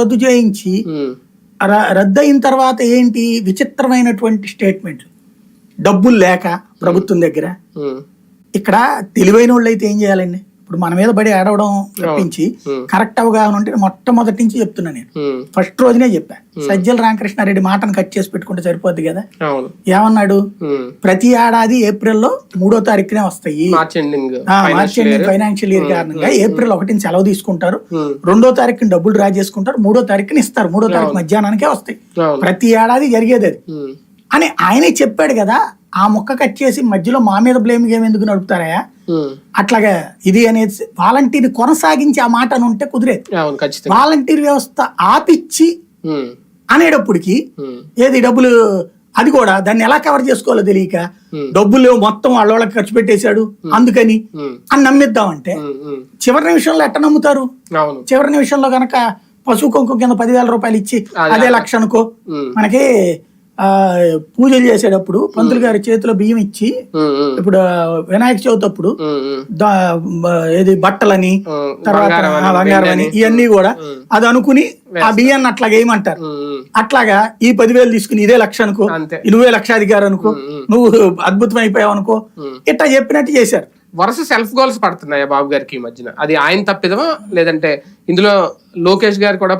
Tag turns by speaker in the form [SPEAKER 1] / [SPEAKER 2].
[SPEAKER 1] రద్దు చేయించి రద్దు అయిన తర్వాత ఏంటి? విచిత్రమైనటువంటి స్టేట్మెంట్ డబ్బులు లేక ప్రభుత్వం దగ్గర. ఇక్కడ తెలివైన వాళ్ళు అయితే ఏం చేయాలండి? ఇప్పుడు మన మీద పడి ఏడవడం తప్పించి. కరెక్ట్ అవగాహన ఉంటే మొట్టమొదటి నుంచి చెప్తున్నా నేను. ఫస్ట్ రోజునే చెప్పా. సజ్జల రామకృష్ణారెడ్డి మాటను కట్ చేసి పెట్టుకుంటే సరిపోద్ది కదా? ఏమన్నాడు? ప్రతి ఏడాది ఏప్రిల్లో మూడో తారీఖునే వస్తాయి.
[SPEAKER 2] March ending
[SPEAKER 1] financial year. కారణంగా ఏప్రిల్ ఒకటిని సెలవు తీసుకుంటారు. రెండో తారీఖుని డబ్బులు డ్రా చేసుకుంటారు. మూడో తారీఖుని ఇస్తారు. మూడో తారీఖు మధ్యాహ్నానికే వస్తాయి. ప్రతి ఏడాది జరిగేది అది. అని ఆయనే చెప్పాడు కదా ఆ మొక్క కట్ చేసి మధ్యలో మా మీద బ్లేమ్ గేమ్ ఎందుకు నడుపుతారా
[SPEAKER 2] ఉమ్,
[SPEAKER 1] అట్లాగా ఇది అనేది వాలంటీర్ కొనసాగించి ఆ మాట అని ఉంటే కుదిరేది. వాలంటీర్ వ్యవస్థ ఆపిచ్చి అనేటప్పటికి ఏది డబ్బులు అది కూడా దాన్ని ఎలా కవర్ చేసుకోవాలో తెలియక. డబ్బులు మొత్తం వాళ్ళ వాళ్ళకి ఖర్చు పెట్టేశాడు అందుకని అని నమ్మిద్దామంటే చివరి నిమిషంలో ఎట్ట నమ్ముతారు? చివరి నిమిషంలో గనక పశువు కుంకుమ కింద పదివేల రూపాయలు ఇచ్చి
[SPEAKER 2] అదే.
[SPEAKER 1] లక్ష అనుకో మనకి ఆ పూజలు చేసేటప్పుడు పంతులు గారి చేతిలో బియ్యం ఇచ్చి ఇప్పుడు వినాయక చవితి అప్పుడు ఏది బట్టలని తర్వాత
[SPEAKER 2] బంగారం అని,
[SPEAKER 1] ఇవన్నీ కూడా. అది అనుకుని ఆ బియ్యాన్ని అట్లా వేయమంటారు అట్లాగా ఈ పదివేలు తీసుకుని ఇదే లక్ష అనుకో నువ్వే లక్షాధికారి అనుకో. నువ్వు అద్భుతం అయిపోయావు అనుకో. ఇట్లా చెప్పినట్టు చేశారు.
[SPEAKER 2] వరుస సెల్ఫ్ గోల్స్ పడుతున్నాయా బాబు గారికి ఈ మధ్యన? అది ఆయన తప్పిదమా? లేదంటే ఇందులో లోకేష్ గారు కూడా